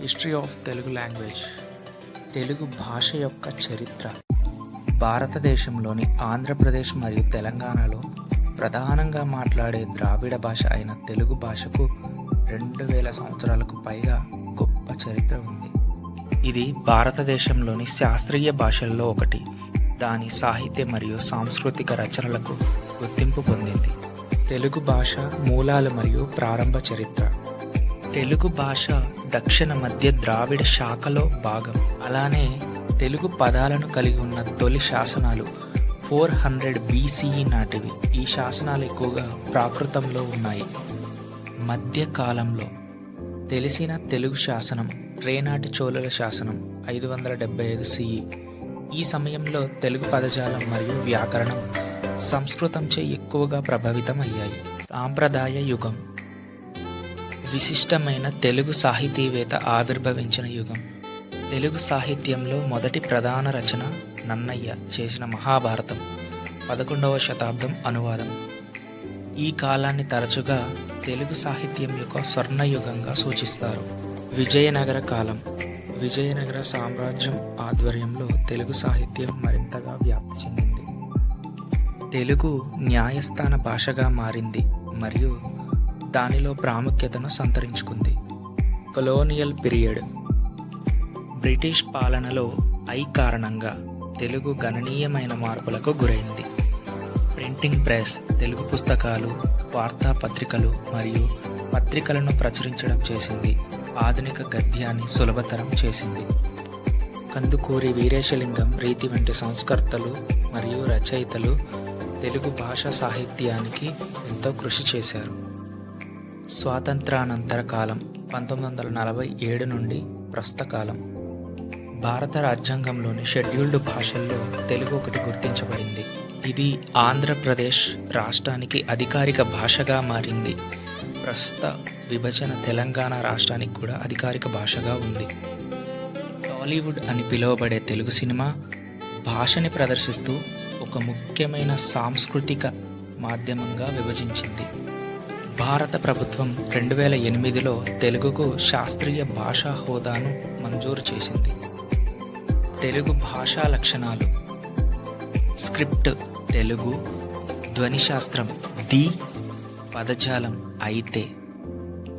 History of Telugu language Telugu భాష యొక్క చరిత్ర. భారతదేశంలోని ఆంధ్రప్రదేశ్ మరియు తెలంగాణలో ప్రధానంగా మాట్లాడే ద్రావిడ భాష అయిన తెలుగు భాషకు రెండు వేల సంవత్సరాలకు పైగా గొప్ప చరిత్ర ఉంది. ఇది భారతదేశంలోని శాస్త్రీయ భాషల్లో ఒకటి. దాని సాహిత్య మరియు సాంస్కృతిక రచనలకు గుర్తింపు పొందింది. తెలుగు భాష మూలాలు మరియు ప్రారంభ చరిత్ర. తెలుగు భాష దక్షిణ మధ్య ద్రావిడ శాఖలో భాగం. అలానే తెలుగు పదాలను కలిగి ఉన్న తొలి శాసనాలు ఫోర్ హండ్రెడ్ బీసీఈ నాటివి. ఈ శాసనాలు ఎక్కువగా ప్రాకృతంలో ఉన్నాయి. మధ్యకాలంలో తెలిసిన తెలుగు శాసనం రేనాటి చోళుల శాసనం ఐదు వందల డెబ్బై ఐదు సిఈ ఈ సమయంలో తెలుగు పదజాలం మరియు వ్యాకరణం సంస్కృతంచే ఎక్కువగా ప్రభావితం అయ్యాయి సాంప్రదాయ యుగం. విశిష్టమైన తెలుగు సాహితీవేత్త ఆవిర్భవించిన యుగం. తెలుగు సాహిత్యంలో మొదటి ప్రధాన రచన నన్నయ్య చేసిన మహాభారతం పదకొండవ శతాబ్దం అనువాదం. ఈ కాలాన్ని తరచుగా తెలుగు సాహిత్యం యొక్క స్వర్ణయుగంగా సూచిస్తారు. విజయనగర కాలం. విజయనగర సామ్రాజ్యం ఆధ్వర్యంలో తెలుగు సాహిత్యం మరింతగా వ్యాప్తి చెందింది. తెలుగు న్యాయస్థాన భాషగా మారింది మరియు దానిలో ప్రాముఖ్యతను సంతరించుకుంది. Colonial period. బ్రిటిష్ పాలనలో ఐ కారణంగా తెలుగు గణనీయమైన మార్పులకు గురైంది. ప్రింటింగ్ ప్రెస్ తెలుగు పుస్తకాలు వార్తాపత్రికలు మరియు పత్రికలను ప్రచురించడం చేసింది. ఆధునిక గద్యాన్ని సులభతరం చేసింది. కందుకూరి వీరేశలింగం రీతి వంటి సంస్కర్తలు మరియు రచయితలు తెలుగు భాషా సాహిత్యానికి ఎంతో కృషి చేశారు. స్వాతంత్రానంతర కాలం పంతొమ్మిది వందల నలభై ఏడు నుండి ప్రస్తుత కాలం భారత రాజ్యాంగంలోని షెడ్యూల్డ్ భాషల్లో తెలుగు ఒకటి గుర్తించబడింది. ఇది ఆంధ్రప్రదేశ్ రాష్ట్రానికి అధికారిక భాషగా మారింది. ప్రస్తుత విభజన తెలంగాణ రాష్ట్రానికి కూడా అధికారిక భాషగా ఉంది. టాలీవుడ్ అని పిలువబడే తెలుగు సినిమా భాషని ప్రదర్శిస్తూ ఒక ముఖ్యమైన సాంస్కృతిక మాధ్యమంగా విభజించింది. భారత ప్రభుత్వం రెండు వేల ఎనిమిదిలో తెలుగుకు శాస్త్రీయ భాషా హోదాను మంజూరు చేసింది. తెలుగు భాషా లక్షణాలు. స్క్రిప్ట్ తెలుగు ధ్వనిశాస్త్రం ది పదజాలం అయితే.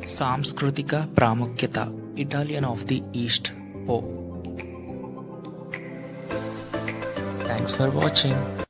సాంస్కృతిక ప్రాముఖ్యత ఇటాలియన్ ఆఫ్ ది ఈస్ట్ పో. Thanks for watching